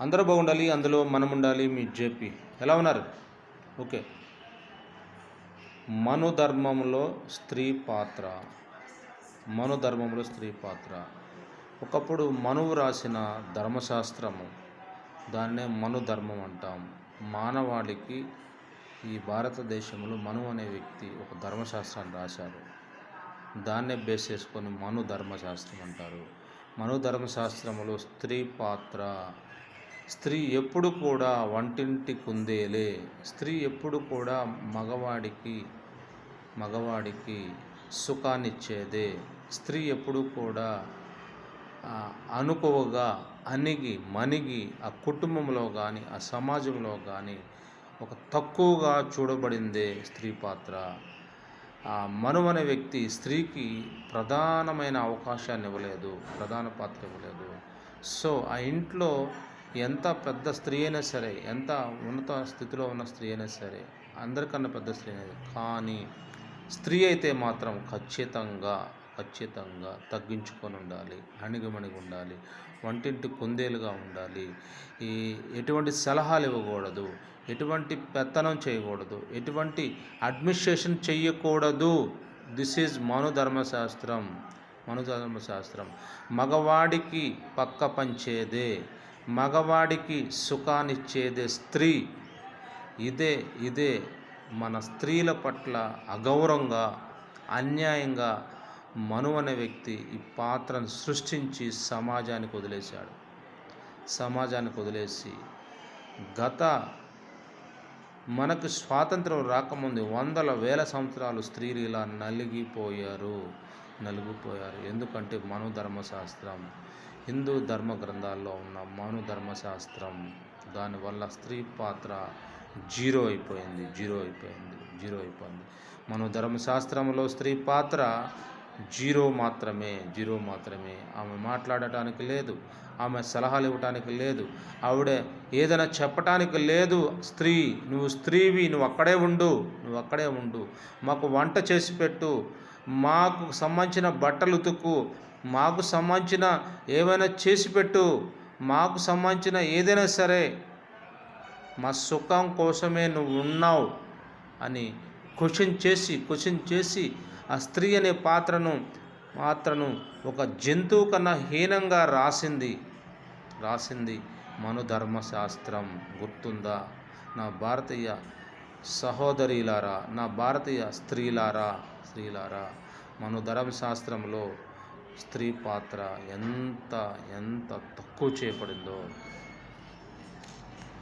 అందరూ బాగుండాలి అందులో మనం ఉండాలి మీ జేపీ. ఎలా ఉన్నారు? ఓకే. మనుధర్మంలో స్త్రీ పాత్ర. మనుధర్మంలో స్త్రీ పాత్ర. ఒకప్పుడు మనువు రాసిన ధర్మశాస్త్రము దాన్నే మనుధర్మం అంటాం. మానవాళికి ఈ భారతదేశంలో మను అనే వ్యక్తి ఒక ధర్మశాస్త్రాన్ని రాశారు. దాన్నే బేస్ చేసుకొని మను ధర్మశాస్త్రం అంటారు. మను ధర్మశాస్త్రములో స్త్రీ పాత్ర. స్త్రీ ఎప్పుడు కూడా వంటింటి కుందేలే స్త్రీ ఎప్పుడు కూడా మగవాడికి మగవాడికి సుఖాన్నిచ్చేదే. స్త్రీ ఎప్పుడు కూడా అనుకువగా అణిగి మణిగి ఆ కుటుంబంలో కానీ ఆ సమాజంలో కానీ ఒక తక్కువగా చూడబడిందే స్త్రీ పాత్ర. ఆ మనువనే వ్యక్తి స్త్రీకి ప్రధానమైన అవకాశాన్ని ఇవ్వలేదు ప్రధాన పాత్ర ఇవ్వలేదు సో ఆ ఇంట్లో ఎంత పెద్ద స్త్రీ అయినా సరే ఎంత ఉన్నత స్థితిలో ఉన్న స్త్రీ అయినా సరే అందరికన్నా పెద్ద స్త్రీ అనేది. కానీ స్త్రీ అయితే మాత్రం ఖచ్చితంగా ఖచ్చితంగా తగ్గించుకొని ఉండాలి అణిగిమణిగి ఉండాలి వంటింటి కుందేలుగా ఉండాలి. ఈ ఎటువంటి సలహాలు ఇవ్వకూడదు ఎటువంటి పెత్తనం చేయకూడదు ఎటువంటి అడ్మినిస్ట్రేషన్ చేయకూడదు దిస్ ఈజ్ మనుధర్మశాస్త్రం మనుధర్మశాస్త్రం. మగవాడికి పక్క పంచేదే. మగవాడికి సుఖాన్నిచ్చేదే స్త్రీ. ఇదే ఇదే మన స్త్రీల పట్ల అగౌరవంగా అన్యాయంగా మను అనే వ్యక్తి ఈ పాత్రను సృష్టించి సమాజానికి వదిలేశాడు. సమాజానికి వదిలేసి గత మనకు స్వాతంత్రం రాకముందు వందల వేల సంవత్సరాలు స్త్రీలు ఇలా నలిగిపోయారు. నలిగిపోయారు. ఎందుకంటే మనోధర్మశాస్త్రం హిందూ ధర్మ గ్రంథాల్లో ఉన్న మను ధర్మశాస్త్రం దానివల్ల స్త్రీ పాత్ర జీరో అయిపోయింది జీరో అయిపోయింది జీరో అయిపోయింది. మన ధర్మశాస్త్రంలో స్త్రీ పాత్ర జీరో మాత్రమే జీరో మాత్రమే. ఆమె మాట్లాడటానికి లేదు ఆమె సలహాలు ఇవ్వటానికి లేదు ఆవిడ ఏదైనా చెప్పటానికి లేదు. స్త్రీ నువ్వు స్త్రీవి నువ్వు అక్కడే ఉండు నువ్వు అక్కడే ఉండు. మాకు వంట చేసి పెట్టు మాకు సంబంధించిన బట్టలు ఉతుక్కు మాకు సంబంధించిన ఏమైనా చేసి పెట్టు. మాకు సంబంధించిన ఏదైనా సరే మా సుఖం కోసమే నువ్వు ఉన్నావు అని క్వశ్చన్ చేసి క్వశ్చన్ చేసి ఆ స్త్రీ అనే పాత్రను పాత్రను ఒక జంతువు కన్నా హీనంగా రాసింది. రాసింది మనుధర్మశాస్త్రం. గుర్తుందా? నా భారతీయ సహోదరిలారా నా భారతీయ స్త్రీలారా స్త్రీలారా మనుధర్మశాస్త్రంలో స్త్రీ పాత్ర ఎంత ఎంత తక్కువ చేయబడిందో